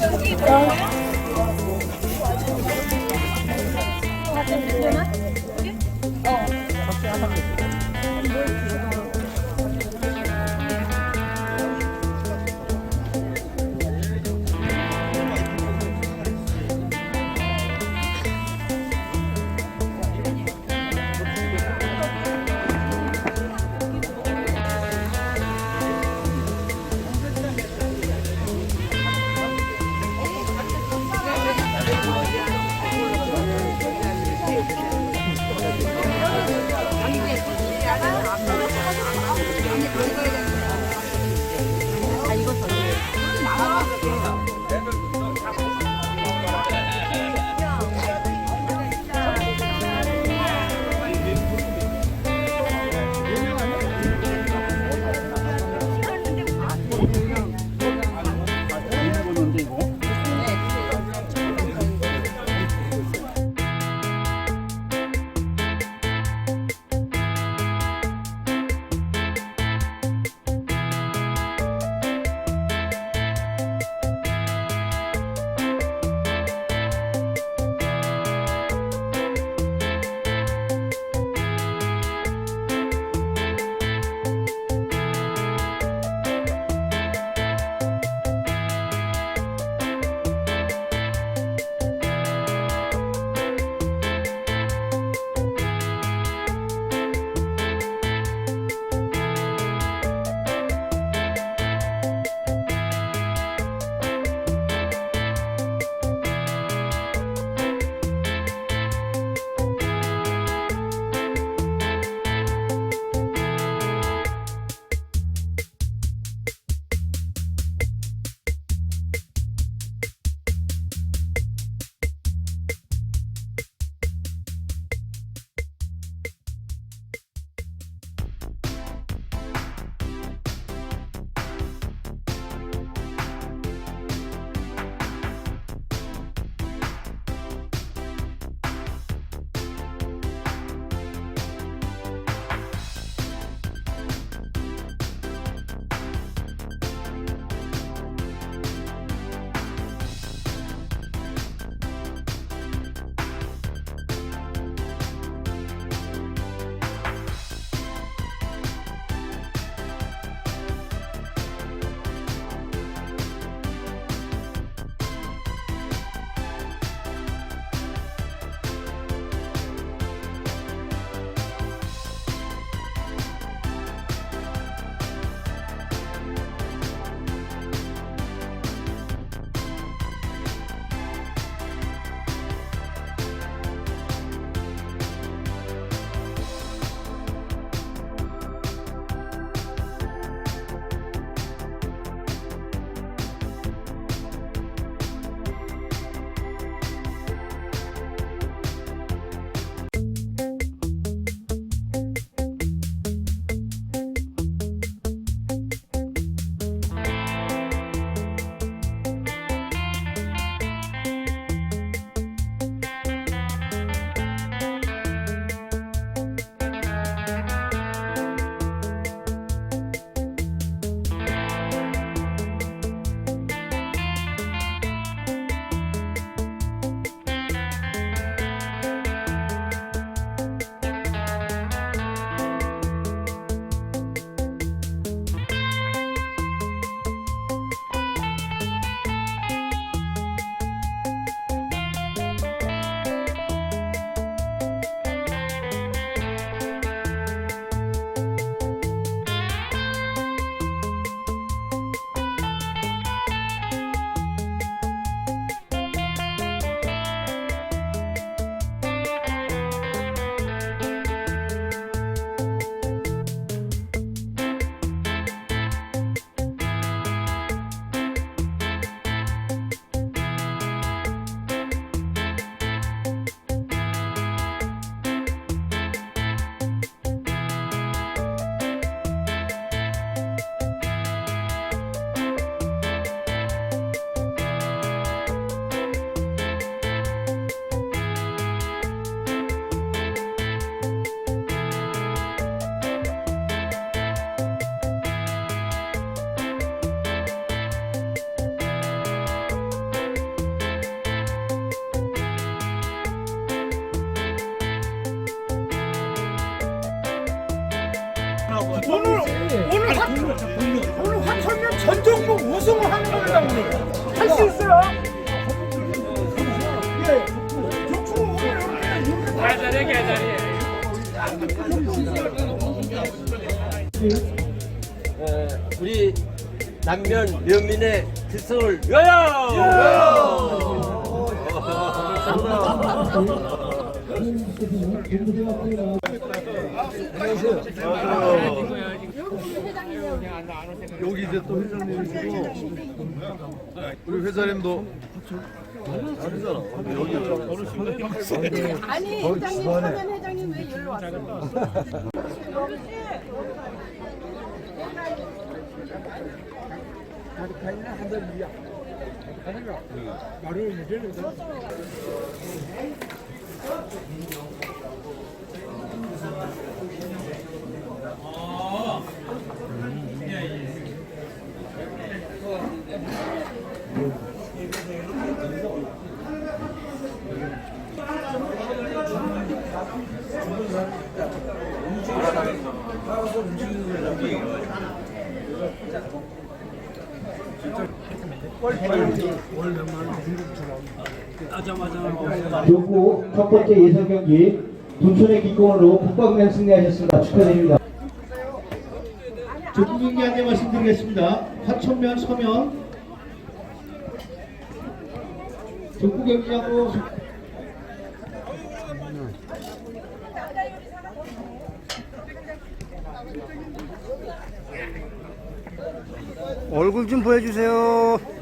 Cục gôm. 오늘 오늘 화 오늘 화천면 전 종목 우승을 하는 겁니다 오늘 할 수 있어요. 예. 오늘 이렇게. 에, 우리 남면 면민의 특성을 위하여! 여 기 이제 또 회장님이시고. 우리 회장님도 아니잖아. 여기 아니 회장님 서면 회장님 왜 여기로 왔어 요? 요구 첫 번째 예선 경기 부천의 기권으로 북방면 승리하셨습니다. 축하드립니다. 족구 경기 안내 말씀드리겠습니다. 화천면 서면 족구 경기하고 얼굴 좀 보여주세요.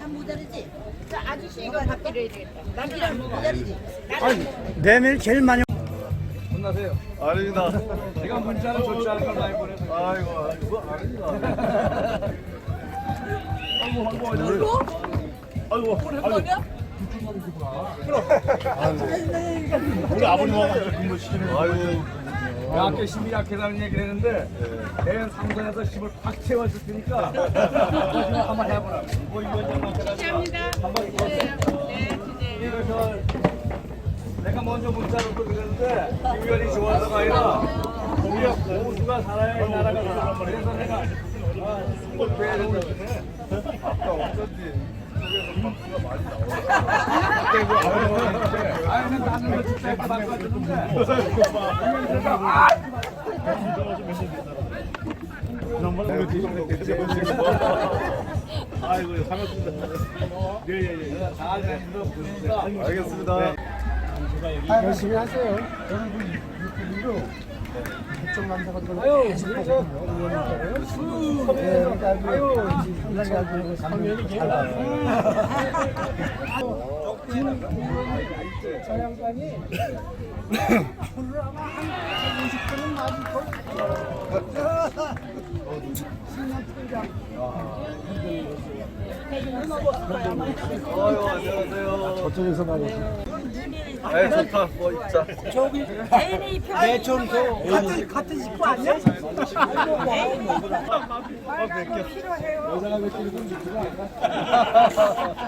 한 모자르지? 자 아저씨 이거 다 필요해 되겠다. 남기랑 모자르지? 내밀 제일 많이 아닙니다. 제가 문자는 좋지 않은 걸 많이 보내서. 아이고 뭐 아닙니다. 아이고 아이고 아이고. 우리 아버님 와가지고 근무 시키는 거. 아이고. 대학교 10일 약해라는 얘기를 했는데 내년 상선에서 10을 팍 채워줄 테니까 한번 해보라. 뭐 이거 감사합니다. 한번 이거 저 내가 먼저 문자를 또 드렸는데 김 의원이 좋아서가 아니라 우리가 고수가 살아야 이 나라가 살아. 그래서 내가 아, 꼭 배를 해. 아까 어쩐지 그 그. 아이고 반갑습니다. 예예예. 잘 보니까 알겠습니다. 열심히 하세요. 그 국정 감사가 들어서 계속 보거든요. 네, 그러니까 아주 상당히 아주 감명이 잘저 양반이 술을 아마 한 50분은 마실 걸. 아유 안녕하세요. 저쪽에서 나오시 네 좋다. 뭐 입자. 개인이 내촌소 같은 같은 식구 아니야?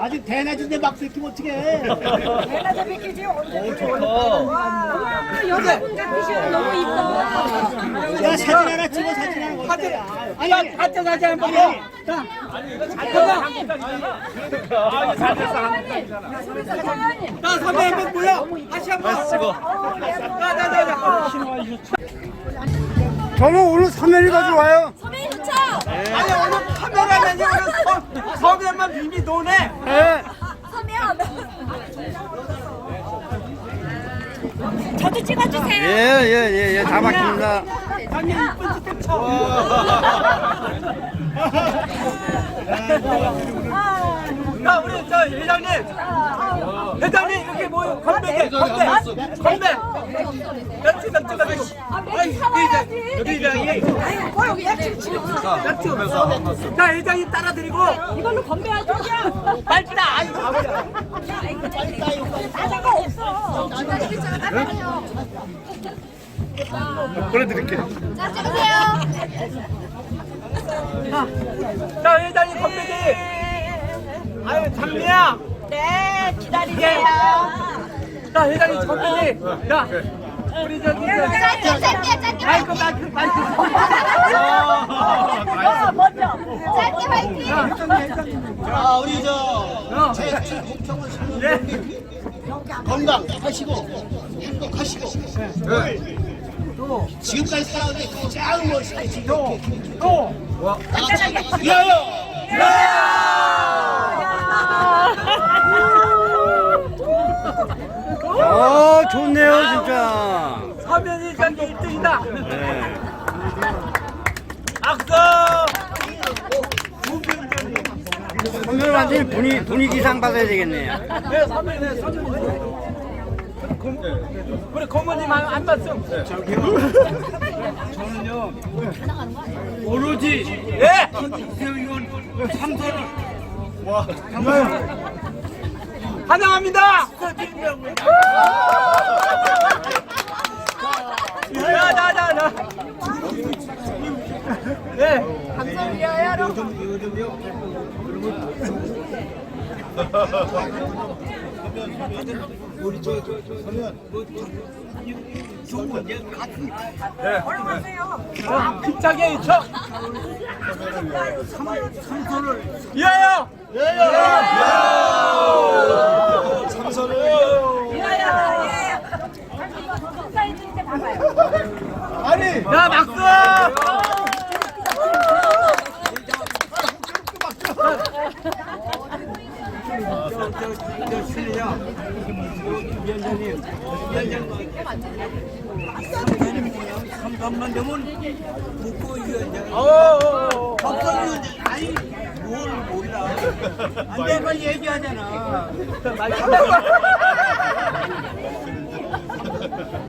아직 대낮인데 막 들키면 어떡해. 내가 뵙기지 언제. 와 같으셔 너무 이뻐. 야 사진 하나 찍어 사진 하나 사진 아니 아니 가짜 사진 한번 해. 자. 나 선배 한번 보여. 다시 한 번 찍어. 자자자자. 저는 오늘 서면이 가지고 와요. 선배님 좋죠? 아니 오늘 카메라맨이 서, 서면만 비비 노네. 서 저도 찍어주세요. 예 예예 다 막힙니다. 자 우리 저 회장님 회장님 이렇게 모여 건배게 건배 건배 맥주 맥주 가지고 여기 회장이 여기 약속 치료. 맥주 자 회장님 따라 드리고 이걸로 건배하죠. 빨리다 아이 바보야 나자가 없어. 보내드릴게요. 자, 찍으세요. 자 회장님 건배기 아유 장미야 네, 기다리세요. 자 회장님 건배기 야 우리 저기 저 짧게, 짧게, 짧게. 마이크 마이크 마이크. 어, 먼저. 짧게 화이팅. 자, 우리 저 제출 국정원 예. 건강 하시고 행복하시고. 지금까지 살아오는 가장 멋있게 또어 좋네요 서면이 저기 1등이다 네. 악수 완전히 분위 분위기상 받아야 되겠네요. 네, 선배님, 선배님. 우리 고모님 안, 안 봤음. 저는요, 오로지, 예! 국회의원 삼선을. 와, 환영합니다! 자, 자, 자, 자. 네. 어, 힘차게 인척. 삼선을 이하여. 아니, 야 박수. 삼삼만 되면 국회의원 오. 법사위원 아니 뭘 몰라 안 내가 얘기하잖아